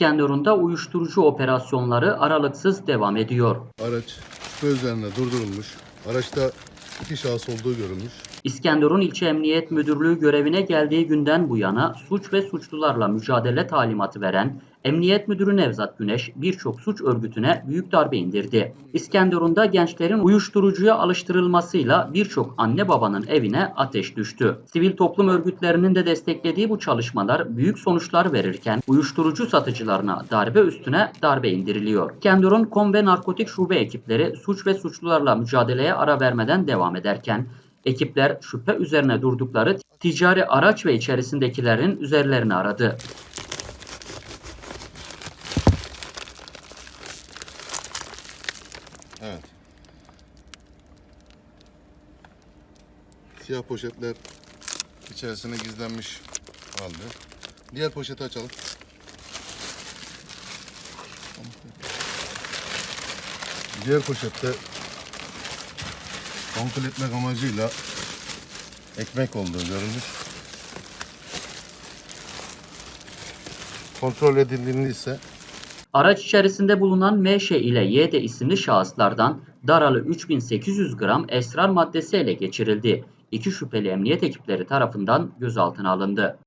İskenderun'da uyuşturucu operasyonları aralıksız devam ediyor. Araç üzerine durdurulmuş. Araçta iki şahıs olduğu görülmüş. İskenderun İlçe Emniyet Müdürlüğü görevine geldiği günden bu yana suç ve suçlularla mücadele talimatı veren Emniyet Müdürü Nevzat Güneş birçok suç örgütüne büyük darbe indirdi. İskenderun'da gençlerin uyuşturucuya alıştırılmasıyla birçok anne babanın evine ateş düştü. Sivil toplum örgütlerinin de desteklediği bu çalışmalar büyük sonuçlar verirken uyuşturucu satıcılarına darbe üstüne darbe indiriliyor. İskenderun Kom ve Narkotik Şube ekipleri suç ve suçlularla mücadeleye ara vermeden devam ederken Ekipler şüphe üzerine durdukları ticari araç ve içerisindekilerin üzerlerini aradı. Evet. Siyah poşetler içerisine gizlenmiş halde. Diğer poşeti açalım. Diğer poşette kontrol etmek amacıyla ekmek olduğu görülmüş. Kontrol edildiğinde Araç içerisinde bulunan MŞ ile YD isimli şahıslardan daralı 3800 gram esrar maddesi ele geçirildi. İki şüpheli emniyet ekipleri tarafından gözaltına alındı.